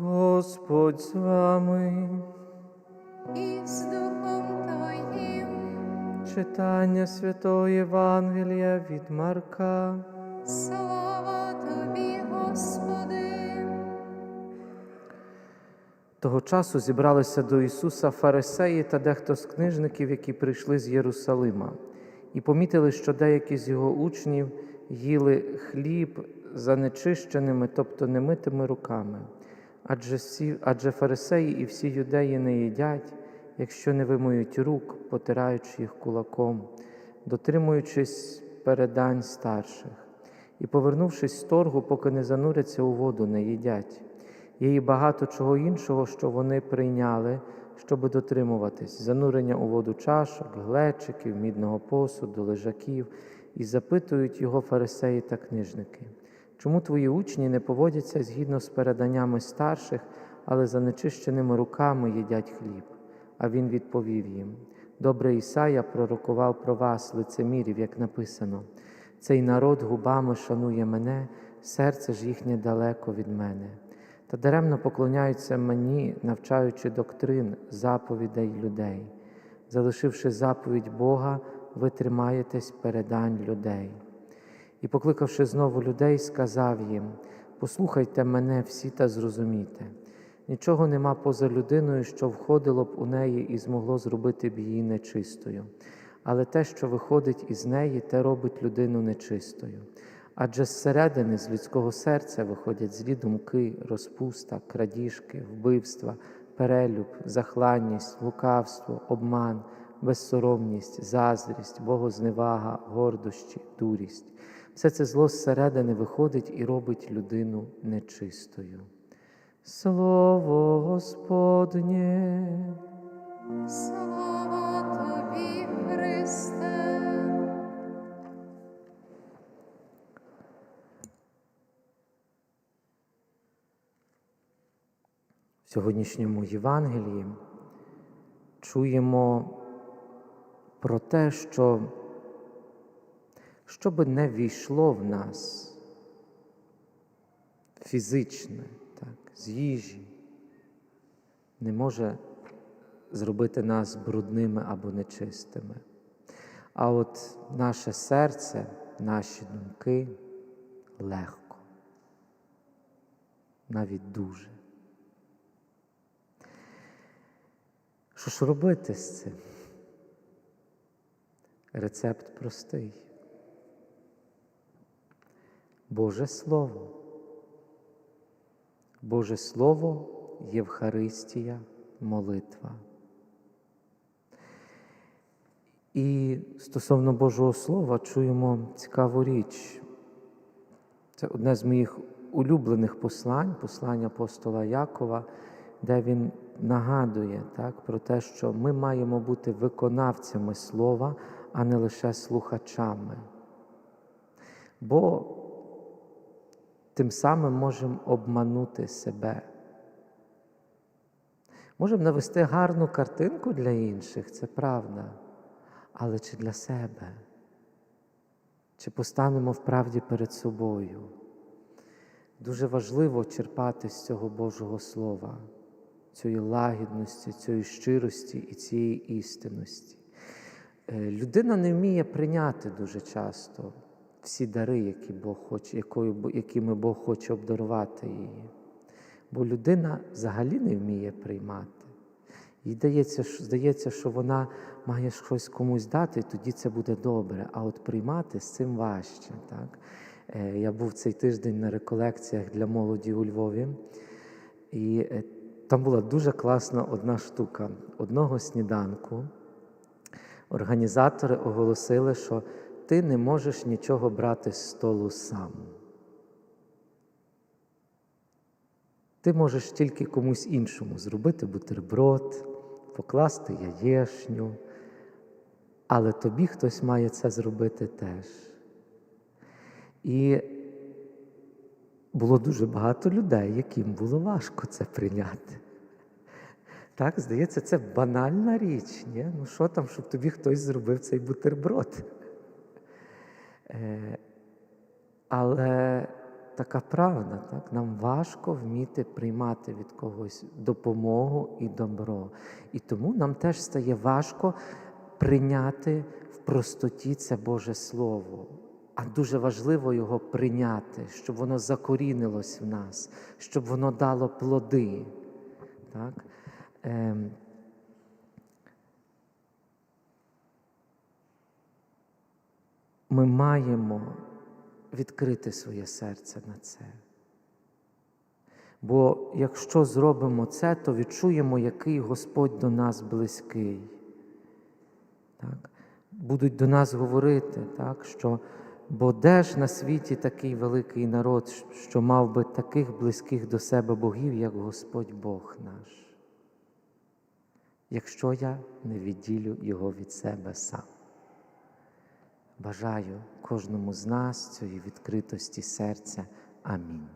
Господь з вами. і з Духом Твоїм. Читання Святого Євангелія від Марка. Слава Тобі, Господи. Того часу зібралися до Ісуса фарисеї та дехто з книжників, які прийшли з Єрусалима, і помітили, що деякі з його учнів їли хліб за нечищеними, тобто немитими руками. Адже, всі, адже фарисеї і всі юдеї не їдять, якщо не вимоють рук, потираючи їх кулаком, дотримуючись передань старших, і, повернувшись з торгу, поки не зануряться у воду, не їдять. Є і багато чого іншого, що вони прийняли, щоб дотримуватись, занурення у воду чашок, глечиків, мідного посуду, лежаків, і запитують його фарисеї та книжники. Чому твої учні не поводяться згідно з переданнями старших, але за нечищеними руками їдять хліб? А він відповів їм: Добре Ісая пророкував про вас, лицемірів, як написано. Цей народ губами шанує мене, серце ж їхнє далеко від мене. Та даремно поклоняються мені, навчаючи доктрин, заповідей людей. Залишивши заповідь Бога, ви тримаєтесь передань людей. І, покликавши знову людей, сказав їм: Послухайте мене всі та зрозумійте. Нічого нема поза людиною, що входило б у неї і змогло зробити б її нечистою. Але те, що виходить із неї, те робить людину нечистою. Адже зсередини з людського серця виходять злі думки, розпуста, крадіжки, вбивства, перелюб, захланність, лукавство, обман, безсоромність, заздрість, богозневага, гордощі, дурість. Все це зло зсередини виходить і робить людину нечистою. Слово Господнє. Слава Тобі, Христе. В сьогоднішньому Євангелії чуємо про те, що що би не війшло в нас фізичне, так, з їжі, не може зробити нас брудними або нечистими. А от наше серце, наші думки легко, навіть дуже. Що ж робити з цим? Рецепт простий. Боже Слово. Боже Слово, Євхаристія, молитва. І стосовно Божого Слова чуємо цікаву річ. Це одне з моїх улюблених послань, послання апостола Якова, де він нагадує так, про те, що ми маємо бути виконавцями слова, а не лише слухачами. Бо тим самим можемо обманути себе. Можемо навести гарну картинку для інших, це правда, але чи для себе? Чи постанемо в правді перед собою? Дуже важливо черпати з цього Божого Слова, цієї лагідності, цієї щирості і цієї істинності. Е, Людина не вміє прийняти дуже часто всі дари, які Бог хоче, якою, якими Бог хоче обдарувати її. Бо людина взагалі не вміє приймати. Їй здається, здається, що вона має щось комусь дати, і тоді це буде добре. А от приймати з цим важче. Так? Е, Я був цей тиждень на реколекціях для молоді у Львові, і е, там була дуже класна одна штука. Одного сніданку організатори оголосили, що ти не можеш нічого брати з столу сам. Ти можеш тільки комусь іншому зробити бутерброд, покласти яєшню, але тобі хтось має це зробити теж. І було дуже багато людей, яким було важко це прийняти. Так, здається, це банальна річ. Ні? Ну що там, щоб тобі хтось зробив цей бутерброд? Е, але така правда. Так? Нам важко вміти приймати від когось допомогу і добро. І тому нам теж стає важко прийняти в простоті це Боже Слово. А дуже важливо його прийняти, щоб воно закорінилось в нас, щоб воно дало плоди. Так? Ем, ми маємо відкрити своє серце на це. Бо якщо зробимо це, то відчуємо, який Господь до нас близький. Так? Будуть до нас говорити, так, що бо де ж на світі такий великий народ, що мав би таких близьких до себе богів, як Господь Бог наш, якщо я не відділю його від себе сам. Бажаю кожному з нас цієї відкритості серця. Амінь.